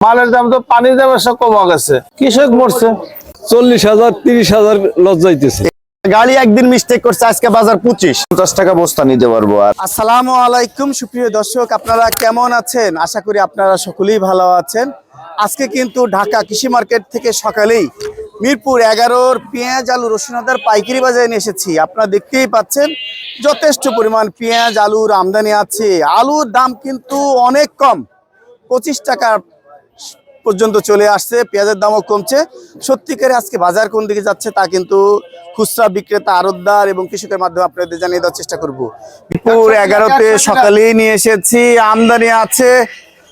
মালের দাম তো পানির দাম সব কমা গেছে। কৃষক মরছে। চল্লিশ হাজার তিরিশ হাজার লজ যাইতেছে। গাড়ি একদিন মিস্টেক করছে আজকে বাজার পঁচিশ। পঞ্চাশ টাকা বস্তা নিতে পারব আর। আসসালামু আলাইকুম সুপ্রিয় দর্শক আপনারা কেমন আছেন? আশা করি আপনারা সকলেই ভালো আছেন। আজকে কিন্তু ঢাকা কৃষি মার্কেট থেকে সকালেই মিরপুর এগারোর পেঁয়াজ আলু রসুন আদার পাইকারি বাজারে নিয়ে এসেছি। আপনারা দেখতেই পাচ্ছেন যথেষ্ট পরিমাণ পেঁয়াজ আলুর আমদানি আছে। আলুর দাম কিন্তু অনেক কম। পঁচিশ টাকা পর্যন্ত চলে আসছে পেঁয়াজের দামও কমছে। সত্যিকারে আজকে বাজার কোন দিকে যাচ্ছে তা কিন্তু খুচরা বিক্রেতা আড়তদার এবং কৃষকের মাধ্যমে আপনাদের জানিয়ে দেওয়ার চেষ্টা করব। দুপুর এগারোতে সকালেই নিয়ে এসেছি আমদানি আছে।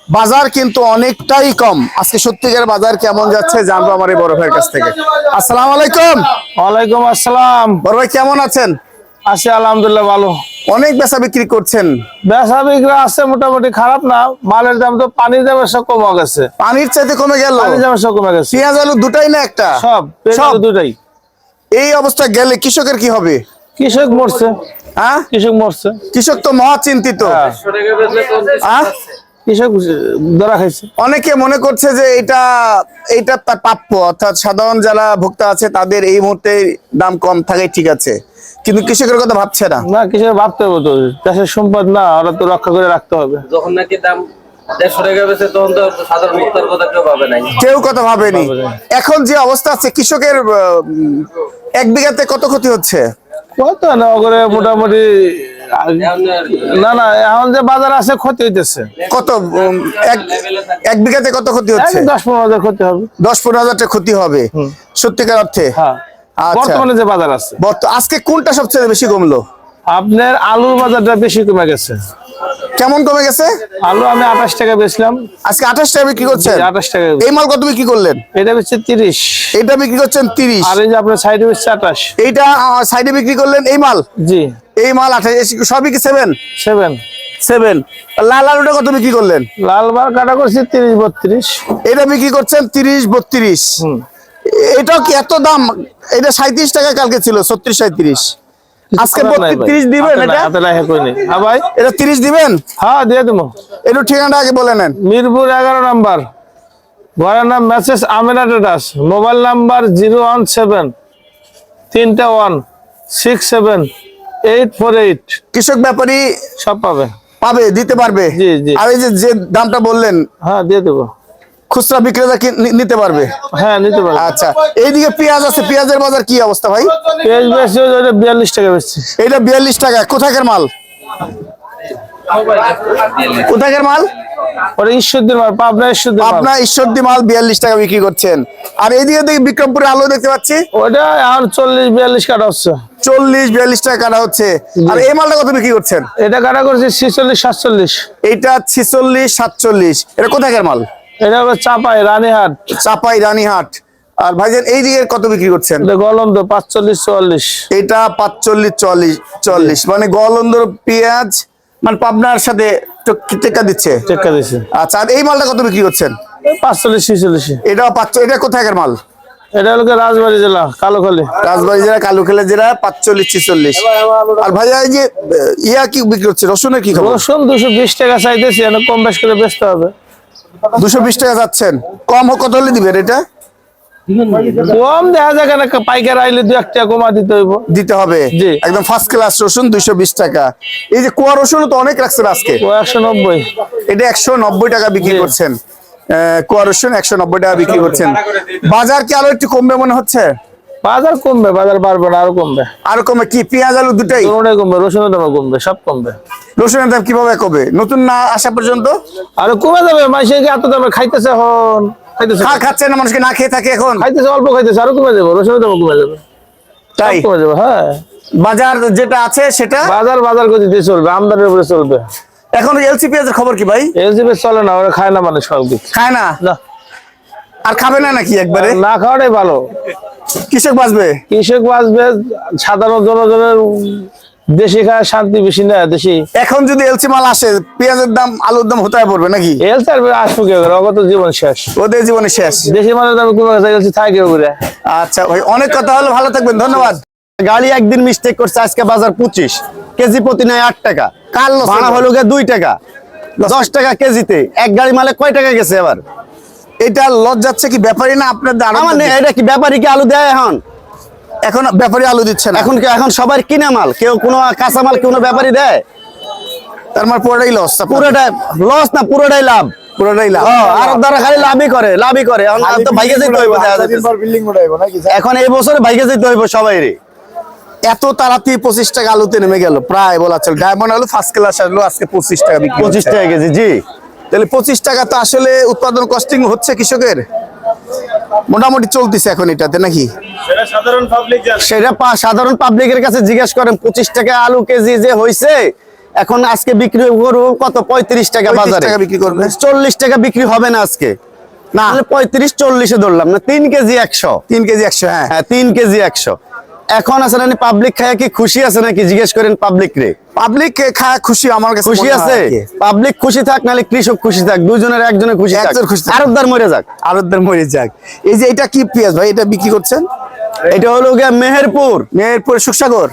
বাজার কিন্তু অনেকটাই কম। আজকে সত্যিকার বাজার কেমন যাচ্ছে জানব আমার এই বড় ভাইয়ের কাছ থেকে। আসসালাম আলাইকুম। ওয়ালাইকুম আসসালাম। বড় ভাই কেমন আছেন? আছে আলহামদুলিল্লাহ ভালো। অনেক বেচা বিক্রি করছেন? বেচা বিক্রি আছে মোটামুটি খারাপ না। মালের দাম তো পানির দাম সব কমা গেছে। পানির চাইতে কমে গেল? পানির দাম সব কমে গেছে। পেঁয়াজ আলু দুটাই না একটা? সব সব? দুটাই। এই অবস্থা গেলে কৃষকের কি হবে? কৃষক মরছে। হ্যাঁ? কৃষক মরছে। কৃষক তো মহা চিন্তিত। হ্যাঁ, কৃষক ধরা খাইছে। অনেকে মনে করছে যে এটা এটা তার প্রাপ্য অর্থাৎ সাধারণ যারা ভোক্তা আছে তাদের এই মুহূর্তে দাম কম থাকাই ঠিক আছে। কিন্তু কৃষকের কথা ভাবছে না। না কৃষক ভাবতে হবে তো দেশের সম্পদ না ওরা তো রক্ষা করে রাখতে হবে। যখন নাকি দাম দেড়শো টাকা বেছে তখন তো সাধারণ ভোক্তার কথা কেউ কথা ভাবেনি। এখন যে অবস্থা আছে কৃষকের এক বিঘাতে কত ক্ষতি হচ্ছে? কত না মোটামুটি না না এখন যে বাজার আছে ক্ষতি হইতেছে। কত এক এক বিঘাতে কত ক্ষতি হচ্ছে? দশ পনেরো হাজার ক্ষতি হবে। দশ পনেরো হাজার ক্ষতি হবে সত্যিকার অর্থে? হ্যাঁ। আচ্ছা। বর্তমানে যে বাজার আছে। আজকে কোনটা সবচেয়ে বেশি কমলো? আপনার আলুর বাজারটা বেশি কমে গেছে। কেমন কমে গেছে? আলু আমি আঠাশ টাকা বেচলাম। আজকে আঠাশ টাকা বিক্রি করছেন? আঠাশ টাকা এই মাল কত বিক্রি করলেন? এটা বেচছে তিরিশ। এটা বিক্রি করছেন তিরিশ। আর এই যে আপনার সাইডে বেচছে আঠাশ। এইটা সাইডে বিক্রি করলেন এই মাল? জি। এই মাল আঠাশ সবই কি সেভেন সেভেন সেভেন লাল আলুটা কত বিক্রি করলেন? লাল বার কাটা করছি তিরিশ বত্রিশ। এটা বিক্রি করছেন তিরিশ বত্রিশ। এটাও কি এত দাম? এটা সাঁত্রিশ টাকা কালকে ছিল ছত্রিশ সাঁত্রিশ আজকে করার নাই ভাই। তিরিশ দিবেন হাতে এটা? হাতে হ্যাঁ, কই নেই। হ্যাঁ ভাই। এটা তিরিশ দিবেন? হ্যাঁ দিয়ে দেবো। একটু ঠিকানাটা আগে বলে নেন। মিরপুর এগারো নাম্বার। ঘরের নাম message Amina status mobile number zero one seven তিনটা one six seven eight four eight. কৃষক ব্যাপারী সব পাবে। পাবে দিতে পারবে। জি, জি। আর এই যে যে দামটা বললেন হ্যাঁ দিয়ে দেবো। খুচরা বিক্রেতা কি নিতে পারবে? হ্যাঁ নিতে পারবে। আচ্ছা এইদিকে পেঁয়াজ আছে পেঁয়াজের বাজার কি অবস্থা ভাই? পেঁয়াজ বেশি ওটা বিয়াল্লিশ টাকা বেশি এটা বিয়াল্লিশ টাকা কোথাকার মাল? কোথাকার মাল? ওটা মাল পাবনা ঈশ্বরদী বিয়াল্লিশ টাকা বিক্রি করছেন। আর এইদিকে দেখি বিক্রমপুরে আলু দেখতে পাচ্ছি। ওটা এখন চল্লিশ বিয়াল্লিশ কাটা হচ্ছে। চল্লিশ বিয়াল্লিশ টাকা কাটা হচ্ছে। আর এই মালটা কত বিক্রি করছেন? এটা কাটা করছে ছিচল্লিশ সাতচল্লিশ। ছিচল্লিশ সাতচল্লিশ। এটা কোথাকার মাল? এটা হলো চাপাই রানীহাট। চাপাই রানীহাট। আর ভাইজান এই দিকে কত বিক্রি করছেন? তো পাঁচচল্লিশ চুয়াল্লিশ। এটা পাঁচচল্লিশ চল্লিশ চল্লিশ মানে গলন্দর পেঁয়াজ মানে পাবনার সাথে টেক্কা দিচ্ছে? টেক্কা দিছে আচ্ছা আর এই মালটা কত বিক্রি করছেন? পাঁচচল্লিশ ছিচল্লিশ। এটা পাঁচ এটা কোথাকার মাল? এটা হলো রাজবাড়ি জেলা কালোখালী। রাজবাড়ি জেলা কালুখেলা জেলা পাঁচচল্লিশ ছিচল্লিশ। আর ভাইয়া এই যে ইয়া কি বিক্রি হচ্ছে? রসুনের কি খবর? রসুন দুশো বিশ টাকা চাইতেছি কম বেশ করে বেচতে হবে। দুশো বিশ টাকা যাচ্ছেন। কম কত হলে দিবেন এটা? কম দেখা যায় কেন? পাইকার আইলে দু এক টাকা কমা দিতে হইব। দিতে হবে। একদম ফার্স্ট ক্লাস রসুন দুইশো বিশ টাকা। এই যে কুয়া রসুন তো অনেক রাখছেন আজকে। একশো নব্বই। এটা একশো নব্বই টাকা বিক্রি করছেন। কুয়া রসুন একশো নব্বই টাকা বিক্রি করছেন। বাজার কি আরও একটু কমবে মনে হচ্ছে? বাজার কমবে বাজার বাড়বে না আরও কমবে। আরও কমবে কি? পেঁয়াজ আলু দুটাই? কোনোটাই কমবে রসুনের দামও কমবে সব কমবে। রসুনের দাম কীভাবে কমবে? নতুন না আসা পর্যন্ত? আরও কমে যাবে মাসে এত দামে খাইতেছে এখন খাইতেছে খাচ্ছে না মানুষকে না খেয়ে থাকে এখন? খাইতেছে অল্প খাইতেছে আরও কমে যাবে রসুনের দামও কমে যাবে। তাই? কমে যাবে হ্যাঁ। বাজার যেটা আছে সেটা? বাজার বাজার গতিতে চলবে আমদানির উপরে চলবে। এখন এলসি পেঁয়াজের খবর কি ভাই? চলে না ওরা খায় না মানুষ খায় না? না। আর খাবে না নাকি একবারে? না খাওয়াটাই ভালো। কৃষক বাঁচবে? কৃষক বাঁচবে? সাধারণ জনগণের দেশি খায় শান্তি বেশি না দেশি। এখন যদি এলসি মাল আসে পেঁয়াজের দাম আলুর দাম হতে পড়বে নাকি? এল তার আসব কেউ করে অগত জীবন শেষ। ওদের জীবনে শেষ। দেশি মানুষ দাম কোনো কাছে গেছে থাকে কেউ আচ্ছা ভাই অনেক কথা হলো ভালো থাকবেন ধন্যবাদ। গাড়ি একদিন মিস্টেক করছে আজকে বাজার পঁচিশ। কেজি প্রতি নেয় আট টাকা। কাল ভাড়া হলো? হলো গিয়ে দুই টাকা। দশ টাকা কেজিতে। এক গাড়ি মালে কয় টাকা গেছে এবার? এটা লজ যাচ্ছে কি ব্যাপারী না দিচ্ছে? এটা কি ব্যাপারী কি আলু দেয় এখন? এখন ব্যাপারী আলু দিচ্ছে না। এখন এখন সবার কিনা মাল? কেউ কোনো কাঁচা মাল কোনো ব্যাপারী দেয়? তার মানে পুরোটাই লস পুরোটাই লস না পুরোটাই লাভ? পুরোটাই লাভ। আর দ্বারা খালি লাভই করে লাভই করে। এখন তো ভাইকে যেতে হইব এখন এই বছরে ভাইকে যেতে হইব সবাই এত তাড়াতাড়ি পঁচিশ টাকা আলুতে নেমে গেল প্রায় বলা চল। ডায়মন্ড আলু ফার্স্ট ক্লাস আলু আজকে পঁচিশ টাকা বিক্রি পঁচিশ টাকা কেজি জি। তাহলে পঁচিশ টাকা তো আসলে উৎপাদন কস্টিং হচ্ছে কৃষকের? মোটামুটি চলতেছে এখন এটাতে নাকি? সেটা সাধারণ পাবলিকের কাছে জিজ্ঞেস করেন পঁচিশ টাকা আলু কেজি যে হয়েছে এখন আজকে বিক্রি করব কত? পঁয়ত্রিশ টাকা 35 বাজারে। টাকা বিক্রি করবে। চল্লিশ টাকা বিক্রি হবে না আজকে। না পঁয়ত্রিশ চল্লিশে ধরলাম না তিন কেজি একশো? তিন কেজি একশো হ্যাঁ। হ্যাঁ তিন কেজি একশো। এখন আছে না পাবলিক খায় কি খুশি আছে নাকি? জিজ্ঞেস করেন পাবলিক রে। পাবলিক খায় খুশি আমার কাছে খুশি আছে? পাবলিক খুশি থাক নাহলে কৃষক খুশি থাক দুজনের একজনের খুশি থাক। আরবদার মরে যাক। আরবদের মরে যাক। এই যে এটা কি পেঁয়াজ ভাই? এটা বিক্রি করছেন? এটা হলো গিয়া মেহেরপুর। মেহেরপুর সুখসাগর?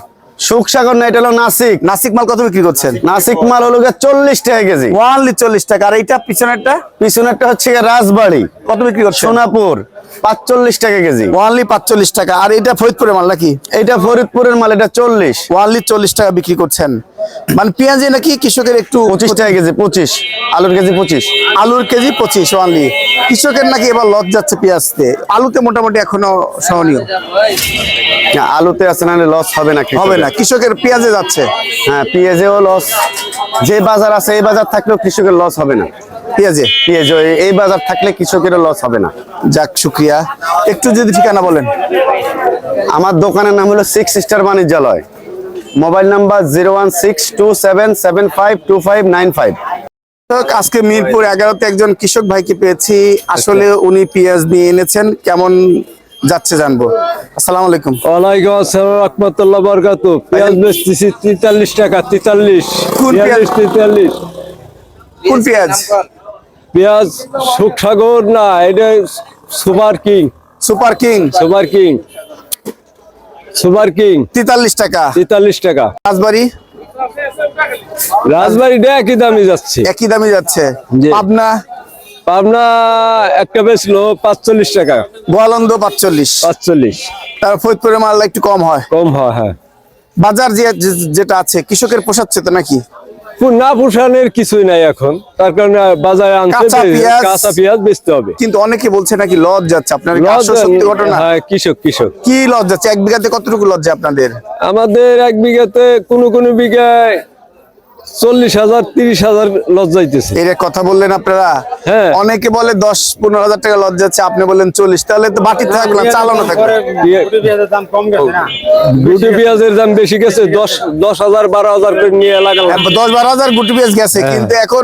সুখসাগর না এটা হলো নাসিক। নাসিক মাল কত বিক্রি করছেন? নাসিক মাল হলো গিয়া চল্লিশ টাকা কেজি। ওয়ানলি চল্লিশ টাকা। আর এইটা পিছনেরটা? পিছনেরটা হচ্ছে গিয়া রাজবাড়ি। কত বিক্রি করছেন? সোনাপুর। পাঁচচল্লিশ টাকা কেজি। ওয়ানলি পাঁচচল্লিশ টাকা। আর এটা ফরিদপুরের মাল নাকি? এটা ফরিদপুরের মাল এটা চল্লিশ। ওয়ানলি চল্লিশ টাকা বিক্রি করছেন। মানে পেঁয়াজে নাকি কৃষকের একটু পঁচিশ টাকা কেজি পঁচিশ। আলুর কেজি পঁচিশ। আলুর কেজি পঁচিশ ওয়ানলি কৃষকের নাকি এবার লস যাচ্ছে পেঁয়াজতে। আলুতে মোটামুটি এখনও সহনীয়। না, আলুতে আছে না লস হবে না হবে না কৃষকের পেঁয়াজে যাচ্ছে। হ্যাঁ পেঁয়াজেও লস যে বাজার আছে এই বাজার থাকলেও কৃষকের লস হবে না। পেঁয়াজে পেঁয়াজ এই বাজার থাকলে কৃষকেরও লস হবে না। যাক শুক্রিয়া। একটু যদি ঠিকানা বলেন। আমার দোকানের নাম হলো six star বাণিজ্যালয়। Mobile number zero one six two seven seven five two five nine five. আজকে মিরপুর এগারোতে একজন কৃষক ভাইকে পেয়েছি। আসলে উনি পেঁয়াজ নিয়ে এনেছেন। কেমন যাচ্ছে জানব। আসসালামু আলাইকুম। ওয়ালাইকুম আসসালাম রহমতুল্লাহ বরকাতু। পেঁয়াজ বেচতেছি তেতাল্লিশ টাকা তেতাল্লিশ। কোন পেঁয়াজ? কোন পেঁয়াজ? পেঁয়াজ সুখসাগর না এটা super king. Super king. Super king. Super king. তেতাল্লিশ টাকা। তেতাল্লিশ টাকা। রাজবাড়ি? রাজবাড়িটা একই দামে যাচ্ছে। একই দামে যাচ্ছে। পাবনা? পাবনা একটা বেচলো পাঁচচল্লিশ টাকা। গোয়ালন্দ পাঁচচল্লিশ। পাঁচচল্লিশ। তার ফরিদপুরের মাল একটু কম হয়। কম হয় হ্যাঁ। বাজার যে যেটা আছে কৃষকের পোষাচ্ছে তো নাকি? না পোষানোর কিছুই নাই এখন। তার কারণে বাজারে আনছে কাঁচা পেঁয়াজ। বেচতে হবে। কিন্তু অনেকে বলছে নাকি লজ যাচ্ছে আপনার ঘটনা? হ্যাঁ কৃষক কৃষক। কি লজ যাচ্ছে এক বিঘাতে কতটুকু লজ যায় আপনাদের? আমাদের এক বিঘাতে কোনো কোনো বিঘায় চল্লিশ হাজার তিরিশ হাজার লজ যাইতেছে। এর কথা বললেন আপনারা? হ্যাঁ। অনেকে বলে দশ পনেরো হাজার টাকা লজ যাচ্ছে আপনি বললেন চল্লিশ। তাহলে তো না চালানো থাকবে গুটি পেঁয়াজের দাম বেশি গেছে দশ দশ হাজার বারো হাজার করে নিয়ে লাগালাম। হ্যাঁ, দশ বারো হাজার গুটি পেঁয়াজ গেছে হ্যাঁ। কিন্তু এখন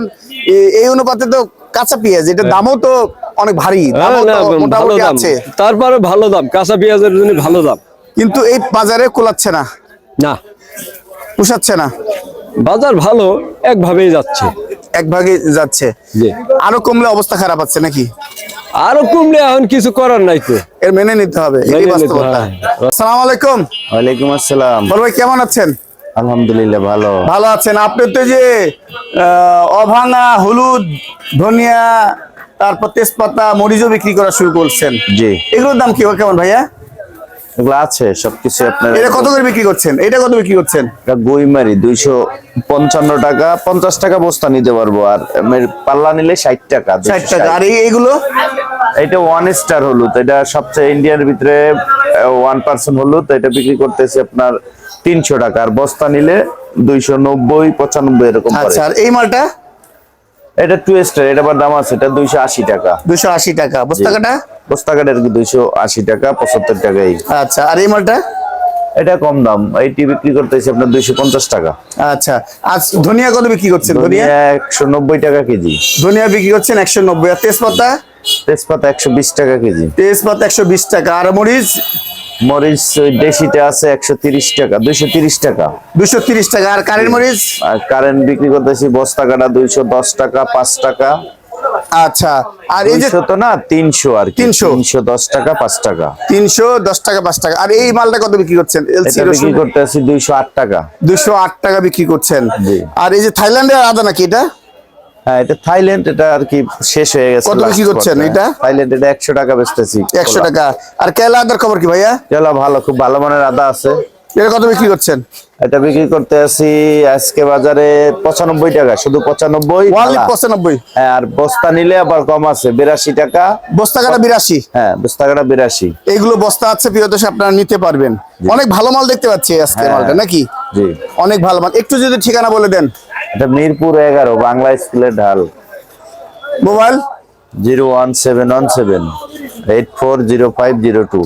এই অনুপাতে তো কাঁচা পেঁয়াজ এটা দামও তো অনেক ভারী দামও ভালো দাম। আছে। তারপরে ভালো দাম কাঁচা পেঁয়াজের জন্য ভালো দাম। কিন্তু এই বাজারে কোলাচ্ছে না। না। পোষাচ্ছে না। বাজার ভালো একভাবেই যাচ্ছে। এক ভাগে যাচ্ছে। জি। আরও কমলে অবস্থা খারাপ আছে নাকি? আরও কমলে এখন কিছু করার নাই তো। এর মেনে নিতে হবে এটাই মেনে নিতে, বাস্তবতা। হ্যাঁ। আসসালামু আলাইকুম। ওয়ালাইকুম আসসালাম। বড় ভাই কেমন আছেন? আলহামদুলিল্লাহ ভালো। ভালো আছেন। আপনি তো যে আহ, অভাঙা হলুদ ধনিয়া তারপর তেজপাতা মরিচও বিক্রি করা শুরু করছেন। জি। এগুলোর দাম কি কেমন ভাইয়া? এগুলো আছে সবকিছু আপনার এটা কত করে বিক্রি করছেন? এটা কত বিক্রি করছেন? এটা বইমারি দুইশো পঞ্চান্ন টাকা পঞ্চাশ টাকা বস্তা নিতে পারব আর পাল্লা নিলে ষাট টাকা ষাট টাকা। আর এইগুলো? এটা ওয়ান স্টার হলুদ এটা সবচেয়ে ইন্ডিয়ার ভিতরে ওয়ান পার্সেন্ট হলুদ এটা বিক্রি করতেছি আপনার তিনশো টাকা আর বস্তা নিলে দুইশো নব্বই পঁচানব্বই এরকম আচ্ছা আর এই মালটা? এটা টু স্টার এটা আবার দাম আছে এটা দুইশো আশি টাকা। দুশো আশি টাকা। বস্তা কাটা বস্তা কাটার কি দুইশো আশি টাকা পঁচাত্তর টাকাই আচ্ছা আর এই মালটা? এটা কম দাম এইটি বিক্রি করতেছি আপনার দুইশো পঞ্চাশ টাকা। আচ্ছা আজ ধনিয়া কত বিক্রি করছেন ধনিয়া? একশো নব্বই টাকা কেজি। ধনিয়া বিক্রি করছেন একশো নব্বই আর তেজপাতা? তেজপাতা একশো বিশ টাকা কেজি। তেজপাতা একশো বিশ টাকা আর মরিচ? মরিচ ওই দেশিতে আছে একশো তিরিশ টাকা দুইশো তিরিশ টাকা। দুশো তিরিশ টাকা। আর কারেন্ট মরিচ? আর কারেন্ট বিক্রি করতেছি বস্তা কাটা দুইশো দশ টাকা পাঁচ টাকা। আচ্ছা। আর এই যে দুইশো তো না তিনশো আর 300 তিনশো। দশ টাকা পাঁচ টাকা। তিনশো দশ টাকা পাঁচ টাকা। আর এই মালটা কত বিক্রি করছেন? বিক্রি করতেছি দুইশো আট টাকা। দুশো আট টাকা বিক্রি করছেন। আর এই যে থাইল্যান্ডের আদা নাকি এটা? এটা থাইল্যান্ড এটা আর কি শেষ হয়ে গেছে কত বিক্রি করছেন এটা? থাইল্যান্ড এটা একশো টাকা বেচতেছি। টাকা। আর কেলা আদার খবর কি ভাইয়া? চলো ভালো খুব ভালো মানের আদা আছে। এটা কত বিক্রি করছেন? এটা বিক্রি করতে আছি আজকে বাজারে পঁচানব্বই টাকা শুধু হ্যাঁ আর বস্তা নিলে আবার কম আছে বিরাশি টাকা। বস্তা কাটা বিরাশি? হ্যাঁ বস্তা কাটা বিরাশি। এইগুলো বস্তা আছে প্রিয় দর্শক আপনারা নিতে পারবেন। অনেক ভালো মাল দেখতে পাচ্ছি আজকে হ্যাঁ। মালটা নাকি? জি। অনেক ভালো মাল। একটু যদি ঠিকানা বলে দেন। এটা মিরপুর এগারো বাংলা স্কুলের ঢাল। Mobile? Zero one seven one seven eight four zero five zero two.